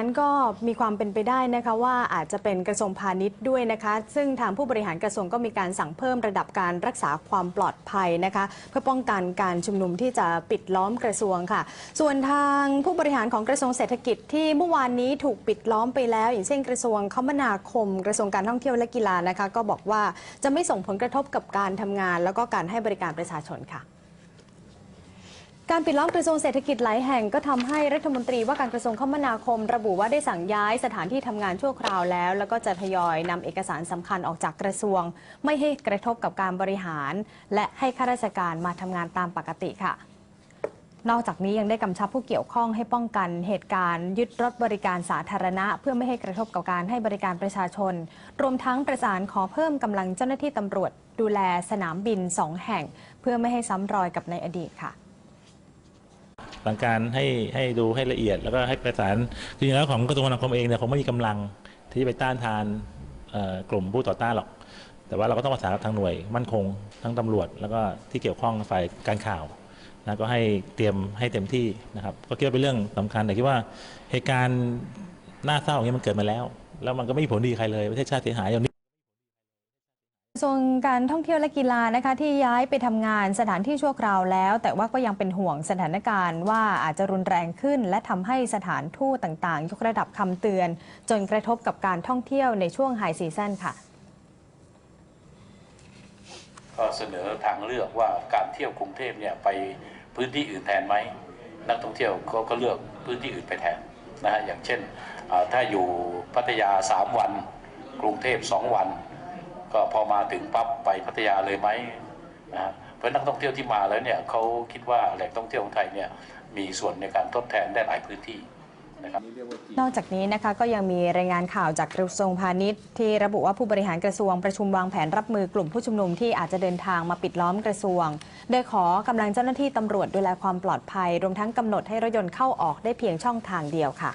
นั้นก็มีความเป็นไปได้นะคะว่าอาจจะเป็นกระทรวงพาณิชย์ด้วยนะคะ ซึ่งทางผู้บริหารกระทรวงก็มีการสั่งเพิ่มระดับการรักษาความปลอดภัยนะคะ เพื่อป้องกันการชุมนุมที่จะปิดล้อมกระทรวงค่ะ ส่วนทางผู้บริหารของกระทรวงเศรษฐกิจที่เมื่อวานนี้ถูกปิดล้อมไปแล้ว อย่างเช่นกระทรวงคมนาคม กระทรวงการท่องเที่ยวและกีฬานะคะ ก็บอกว่าจะไม่ส่งผลกระทบกับการทำงาน แล้วก็การให้บริการประชาชนค่ะ การปิดล้อมกระทรวงเศรษฐกิจหลายแห่งก็ทำให้รัฐมนตรีว่าการกระทรวงคมนาคม ระบุว่าได้สั่งย้ายสถานที่ทำงานชั่วคราวแล้ว แล้วก็จะทยอยนำเอกสารสำคัญออกจากกระทรวง ไม่ให้กระทบกับการบริหาร และให้ข้าราชการมาทำงานตามปกติค่ะ นอกจากนี้ยังได้กำชับผู้เกี่ยวข้องให้ป้องกันเหตุการณ์ ยึดรถบริการสาธารณะ เพื่อไม่ให้กระทบกับการให้บริการประชาชน รวมทั้งประสานขอเพิ่มกำลังเจ้าหน้าที่ตำรวจ ดูแลสนามบินสองแห่ง เพื่อไม่ให้ซ้ำรอยกับในอดีตค่ะ สั่งการให้ให้ดูให้ละเอียด แล้วก็ให้ประสานจริงๆแล้วของกระทรวงคมนาคมเองเนี่ยคงไม่มีกำลังที่จะไปต้านทานกลุ่มผู้ต่อต้านหรอก แต่ว่าเราก็ต้องประสานกับทางหน่วยมั่นคงทั้งตำรวจ แล้วก็ที่เกี่ยวข้องฝ่ายการข่าวนะก็ให้เตรียมให้เต็มที่นะครับ ก็คิดว่าเป็นเรื่องสำคัญแต่คิดว่าเหตุการณ์น่าเศร้าอย่างนี้มันเกิดมาแล้ว แล้วมันก็ไม่มีผลดีใครเลยประเทศชาติเสียหายอย่างนี้ ระทรวงการท่องเที่ยวและกีฬานะคะที่ย้ายไปทำงานสถานที่ชั่วคราวแล้ว แต่ว่าก็ยังเป็นห่วงสถานการณ์ว่าอาจจะรุนแรงขึ้น และทำให้สถานทูตต่างๆ ยกระดับคำเตือน จนกระทบกับการท่องเที่ยวในช่วงไฮซีซั่นค่ะ ก็เสนอทางเลือกว่าการเที่ยวกรุงเทพเนี่ยไปพื้นที่อื่นแทนไหมนักท่องเที่ยวก็ก็เลือกพื้นที่อื่นไปแทนนะฮะอย่างเช่นถ้าอยู่พัทยา 3 วัน กรุงเทพ 2 วัน ก็พอมาถึงปั๊บไปพัทยาเลยไหมนะฮะเพราะนักท่องเที่ยวที่มาแล้วเนี่ยเขาคิดว่าแหล่งท่องเที่ยวของไทยเนี่ยมีส่วนในการทดแทนได้หลายพื้นที่นะครับนอกจากนี้นะคะก็ยังมีรายงานข่าวจากกระทรวงพาณิชย์ ที่ระบุว่าผู้บริหารกระทรวงประชุมวางแผนรับมือกลุ่มผู้ชุมนุมที่อาจจะเดินทางมาปิดล้อมกระทรวง โดยขอกำลังเจ้าหน้าที่ตำรวจดูแลความปลอดภัย รวมทั้งกำหนดให้รถยนต์เข้าออกได้เพียงช่องทางเดียวค่ะ